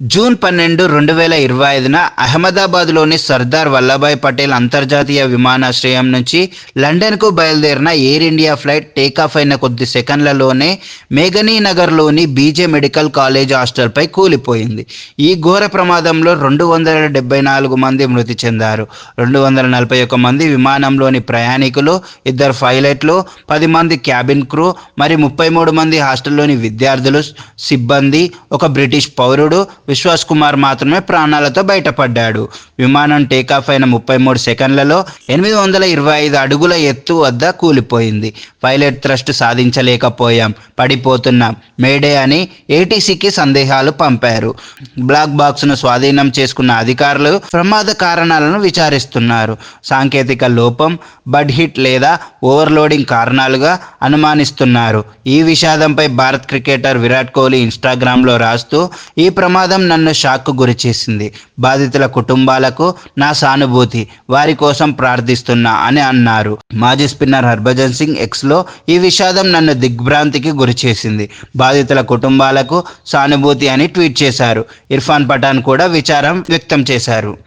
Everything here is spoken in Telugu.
జూన్ పన్నెండు రెండు వేల ఇరవై ఐదున అహ్మదాబాద్లోని సర్దార్ వల్లభాయ్ పటేల్ అంతర్జాతీయ విమానాశ్రయం నుంచి లండన్కు బయలుదేరిన ఎయిర్ ఇండియా ఫ్లైట్ టేకాఫ్ అయిన కొద్ది సెకండ్లలోనే మేఘనీ నగర్లోని బీజే మెడికల్ కాలేజ్ హాస్టల్పై కూలిపోయింది. ఈ ఘోర ప్రమాదంలో రెండు వందల డెబ్బై నాలుగు మంది మృతి చెందారు. రెండు వందల నలభై ఒక్క మంది విమానంలోని ప్రయాణికులు ఇద్దరు పైలట్లు పది మంది క్యాబిన్ క్రూ మరి ముప్పై మూడు మంది హాస్టల్లోని విద్యార్థులు సిబ్బంది ఒక బ్రిటిష్ పౌరుడు విశ్వాస్ కుమార్ మాత్రమే ప్రాణాలతో బయటపడ్డాడు. విమానం టేకాఫ్ అయిన ముప్పై మూడు సెకండ్లలో ఎనిమిది వందల ఇరవై ఐదు అడుగుల ఎత్తు వద్ద కూలిపోయింది. పైలట్ థ్రస్ట్ సాధించలేకపోయాం. పడిపోతున్నాం మేడే అని ఏటీసీకి సందేహాలు పంపారు. బ్లాక్ బాక్స్ను స్వాధీనం చేసుకున్న అధికారులు ప్రమాద కారణాలను విచారిస్తున్నారు. సాంకేతిక లోపం బడ్ హిట్ లేదా ఓవర్లోడింగ్ కారణాలుగా అనుమానిస్తున్నారు. ఈ విషాదంపై భారత్ క్రికెటర్ విరాట్ కోహ్లీ ఇన్స్టాగ్రామ్లో రాస్తూ ఈ ప్రమాద ప్రమాదం నన్ను షాక్కు గురిచేసింది. బాధితుల కుటుంబాలకు నా సానుభూతి వారి కోసం ప్రార్థిస్తున్నా అని అన్నారు. మాజీ స్పిన్నర్ హర్భజన్ సింగ్ ఎక్స్లో ఈ విషాదం నన్ను దిగ్భ్రాంతికి గురిచేసింది. బాధితుల కుటుంబాలకు సానుభూతి అని ట్వీట్ చేశారు. ఇర్ఫాన్ పఠాన్ కూడా విచారం వ్యక్తం చేశారు.